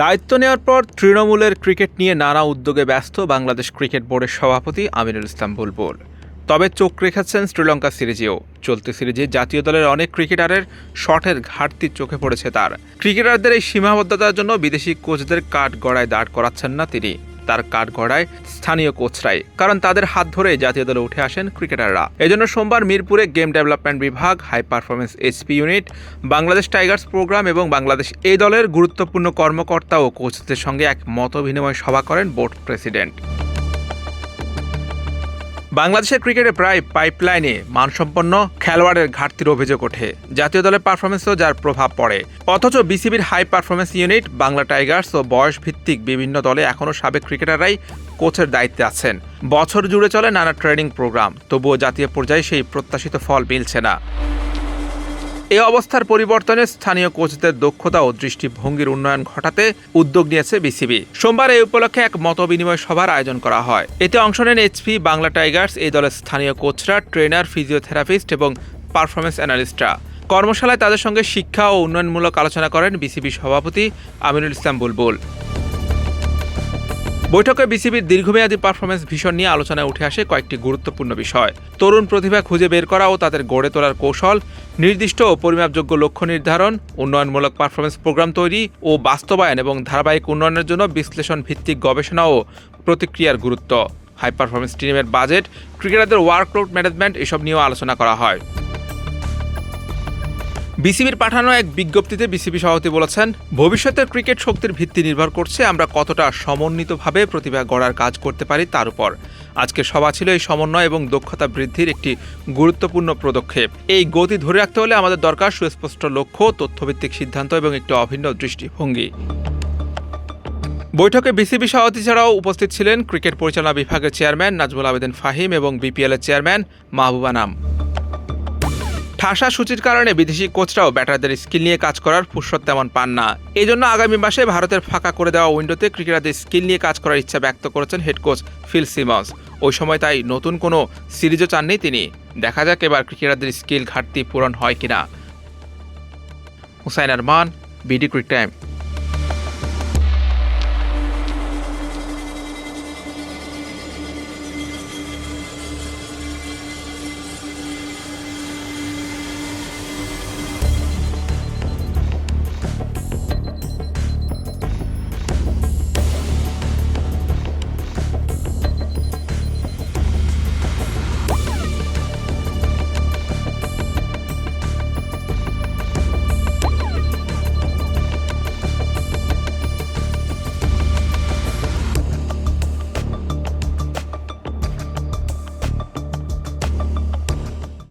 দায়িত্ব নেওয়ার পর তৃণমূলের ক্রিকেট নিয়ে নানা উদ্যোগে ব্যস্ত বাংলাদেশ ক্রিকেট বোর্ডের সভাপতি আমিনুল ইসলাম বুলবুল। তবে চোখ রেখেছেন শ্রীলঙ্কা সিরিজেও। চলতি সিরিজে জাতীয় দলের অনেক ক্রিকেটারের শটের ঘাটতি চোখে পড়েছে তার। ক্রিকেটারদের এই সীমাবদ্ধতার জন্য বিদেশি কোচদের কাঠ গড়ায় দাঁড় করাচ্ছেন না তিনি। তার কাঠ ঘড়ায় স্থানীয় কোচরাই, কারণ তাদের হাত ধরে জাতীয় দলে উঠে আসেন ক্রিকেটাররা। এজন্য সোমবার মিরপুরে গেম ডেভেলপমেন্ট বিভাগ high performance SP unit Bangladesh tigers program এবং বাংলাদেশ এই দলের গুরুত্বপূর্ণ কর্মকর্তা ও কোচদের সঙ্গে এক মত বিনিময় সভা করেন বোর্ড প্রেসিডেন্ট। বাংলাদেশের ক্রিকেটে প্রায় পাইপলাইনে মানসম্পন্ন খেলোয়াড়ের ঘাটতির অভিযোগ ওঠে। জাতীয় দলের পারফরমেন্সও যার প্রভাব পড়ে। অথচ বিসিবির high performance unit Bangla tigers ও বয়স ভিত্তিক বিভিন্ন দলে এখনও সাবেক ক্রিকেটাররাই কোচের দায়িত্বে আছেন। বছর জুড়ে চলে নানা ট্রেনিং প্রোগ্রাম তবুও জাতীয় পর্যায়ে সেই প্রত্যাশিত ফল মিলছে না। এই অবস্থার পরিবর্তনে স্থানীয় কোচদের দক্ষতা ও দৃষ্টিভঙ্গির উন্নয়ন ঘটাতে উদ্যোগ নিয়েছে বিসিবি। সোমবার এই উপলক্ষে এক মতবিনিময় সভার আয়োজন করা হয়। এতে অংশ নেন এইচপি বাংলা টাইগার্স, এই দলের স্থানীয় কোচরা, ট্রেনার, ফিজিওথেরাপিস্ট এবং পারফরমেন্স অ্যানালিস্টরা। কর্মশালায় তাদের সঙ্গে শিক্ষা ও উন্নয়নমূলক আলোচনা করেন বিসিবি সভাপতি আমিনুল ইসলাম বুলবুল। বৈঠকে বিসিবির দীর্ঘমেয়াদী পারফরমেন্স ভিশন নিয়ে আলোচনায় উঠে আসে কয়েকটি গুরুত্বপূর্ণ বিষয়। তরুণ প্রতিভা খুঁজে বের করা ও তাদের গড়ে তোলার কৌশল, নির্দিষ্ট ও পরিমাপযোগ্য লক্ষ্য নির্ধারণ, উন্নয়নমূলক পারফরমেন্স প্রোগ্রাম তৈরি ও বাস্তবায়ন এবং ধারাবাহিক উন্নয়নের জন্য বিশ্লেষণ ভিত্তিক গবেষণা ও প্রতিক্রিয়ার গুরুত্ব। হাই পারফরমেন্স টিমের বাজেট, ক্রিকেটারদের ওয়ার্কলোড ম্যানেজমেন্ট এসব নিয়েও আলোচনা করা হয়। বিসিবির পাঠানো এক বিজ্ঞপ্তিতে বিসিবি সভাপতি বলেছেন, ভবিষ্যতের ক্রিকেট শক্তির ভিত্তি নির্ভর করছে আমরা কতটা সমন্বিতভাবে প্রতিভা গড়ার কাজ করতে পারি তার উপর। আজকের সভা ছিল এই সমন্বয় এবং দক্ষতা বৃদ্ধির একটি গুরুত্বপূর্ণ পদক্ষেপ। এই গতি ধরে রাখতে হলে আমাদের দরকার সুস্পষ্ট লক্ষ্য, তথ্যভিত্তিক সিদ্ধান্ত এবং একটি অভিন্ন দৃষ্টিভঙ্গি। বৈঠকে বিসিবি সভাপতি ছাড়াও উপস্থিত ছিলেন ক্রিকেট পরিচালনা বিভাগের চেয়ারম্যান নাজমুল আবেদিন ফাহিম এবং বিপিএলের চেয়ারম্যান মাহবুবা নাম। ঠাসা সূচির কারণে বিদেশি কোচরাও ব্যাটারদের স্কিল নিয়ে কাজ করার ফুরসত তেমন পান না। এই জন্য আগামী মাসে ভারতের ফাঁকা করে দেওয়া উইন্ডোতে ক্রিকেটারদের স্কিল নিয়ে কাজ করার ইচ্ছা ব্যক্ত করেছেন হেড কোচ ফিল সিমন্স। ওই সময় তাই নতুন কোনো সিরিজও চাননি তিনি। দেখা যাক এবার ক্রিকেটারদের স্কিল ঘাটতি পূরণ হয় কিনা। Hussain Arman, BD cric time.